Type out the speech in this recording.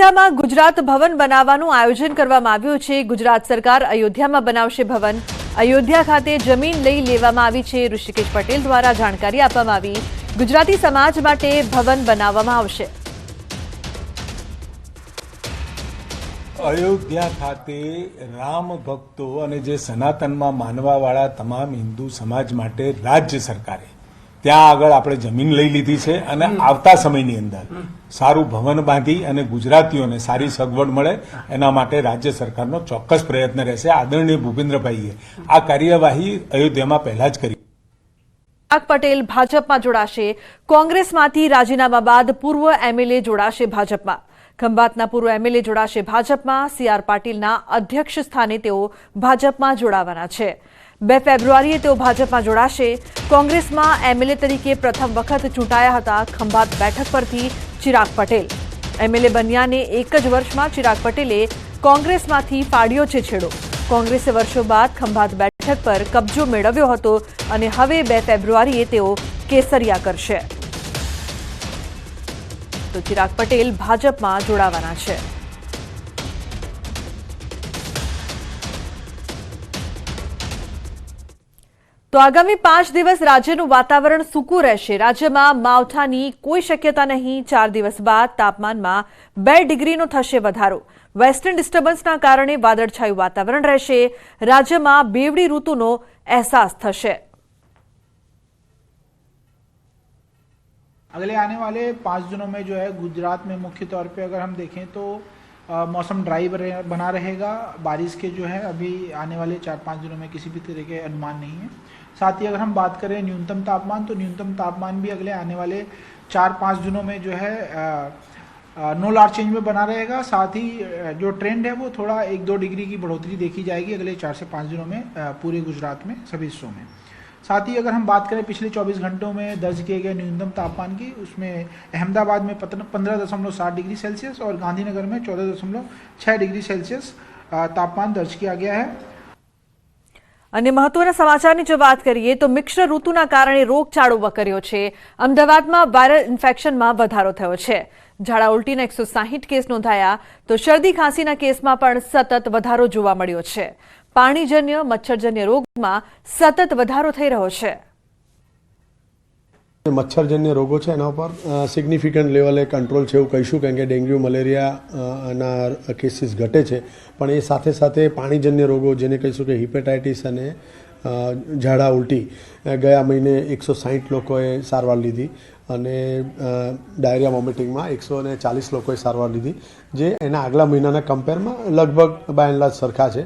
અયોધ્યામાં ગુજરાત ભવન બનાવવાનું આયોજન કરવામાં આવ્યું છે. ગુજરાત સરકાર અયોધ્યામાં બનાવશે ભવન. અયોધ્યા ખાતે જમીન લઈ લેવામાં આવી છે. ઋષિકેશ પટેલ દ્વારા જાણકારી આપવામાં આવી. ગુજરાતી સમાજ માટે ભવન બનાવવામાં આવશે. અયોધ્યા ખાતે રામ ભક્તો અને જે સનાતનમાં માનવાવાળા તમામ હિન્દુ સમાજ માટે રાજ્ય સરકારે ત્યાં આગળ આપણે જમીન લઈ લીધી છે અને આવતા સમયની અંદર સારું ભવન બાંધી અને ગુજરાતીઓને સારી સગવડ મળે એના માટે રાજ્ય સરકારનો ચોક્કસ પ્રયત્ન રહેશે. આદરણીય ભૂપેન્દ્રભાઈએ આ કાર્યવાહી અયોધ્યામાં પહેલા જ કરી. ચિરાગ પટેલ ભાજપમાં જોડાશે. કોંગ્રેસમાંથી રાજીનામા બાદ પૂર્વ એમએલએ જોડાશે ભાજપમાં. ખંભાતના પૂર્વ એમએલએ જોડાશે ભાજપમાં. સીઆર પાટીલના અધ્યક્ષ સ્થાને તેઓ ભાજપમાં જોડાવાના છે. બે ફેબ્રુઆરીએ તેઓ ભાજપમાં જોડાશે. કોંગ્રેસમાં એમએલએ તરીકે પ્રથમ વખત ચૂંટાયા હતા. ખંભાત બેઠક પરથી ચિરાગ પટેલ. એમએલએ બન્યાને એક જ વર્ષમાં ચિરાગ પટેલે કોંગ્રેસમાંથી ફાડ્યો છે છેડો. કોંગ્રેસે વર્ષો બાદ ખંભાત બેઠક પર કબજો મેળવ્યો હતો અને હવે બે ફેબ્રુઆરીએ તેઓ કેસરિયા કરશે. તો ચિરાગ પટેલ ભાજપમાં જોડાવાના છે. તો આગામી પાંચ દિવસ રાજ્યનું વાતાવરણ સૂકું રહેશે રાજ્યમાં માવઠાની કોઈ શક્યતા નહીં ચાર દિવસ બાદ તાપમાનમાં બે ડિગ્રીનો થશે વધારો વેસ્ટર્ન ડિસ્ટર્બન્સના કારણે વાદળછાયું વાતાવરણ રહેશે રાજ્યમાં બેવડી ઋતુનો અહેસાસ થશે अगले आने वाले पाँच दिनों में जो है गुजरात में मुख्य तौर पे अगर हम देखें तो अ, मौसम ड्राई बने- बना रहेगा। बारिश के जो है, अभी आने वाले चार पाँच दिनों में किसी भी तरह के अनुमान नहीं है। साथ ही अगर हम बात करें न्यूनतम तापमान तो न्यूनतम तापमान भी अगले आने वाले चार पाँच दिनों में जो है नो लार्ज चेंज में बना रहेगा। साथ ही जो ट्रेंड है, वो थोड़ा एक दो डिग्री की बढ़ोतरी देखी जाएगी अगले चार से पाँच दिनों में पूरे गुजरात में, सभी हिस्सों में। साथ ही अगर हम बात करें पिछले 24 घंटों में दर्ज किए गए न्यूनतम तापमान की, उसमें अहमदाबाद में पंद्रह दशमलव सात डिग्री सेल्सियस और गांधीनगर में चौदह दशमलव छः डिग्री सेल्सियस तापमान दर्ज किया गया है। અને મહત્વના સમાચારની જો વાત કરીએ તો મિશ્ર ઋતુના કારણે રોગચાળો વકર્યો છે. અમદાવાદમાં વાયરલ ઇન્ફેક્શનમાં વધારો થયો છે. ઝાડા ઉલટીના એકસો સાહીઠ કેસ નોંધાયા. તો શરદી ખાંસીના કેસમાં પણ સતત વધારો જોવા મળ્યો છે. પાણીજન્ય, મચ્છરજન્ય રોગમાં સતત વધારો થઈ રહ્યો છે. મચ્છરજન્ય રોગો છે એના ઉપર સિગ્નિફિકન્ટ લેવલે કંટ્રોલ છે એવું કહીશું કારણ કે ડેન્ગ્યુ મલેરિયાના કેસીસ ઘટે છે. પણ એ સાથે સાથે પાણીજન્ય રોગો, જેને કહીશું કે હિપેટાઇટિસ અને ઝાડા ઉલટી ગયા મહિને એકસો સાહીઠ લોકોએ સારવાર લીધી અને ડાયરિયા વોમિટિંગમાં એકસો ને ચાલીસ લોકોએ સારવાર લીધી, જે એના આગલા મહિનાના કમ્પેરમાં લગભગ બાય એન્ડ સરખા છે.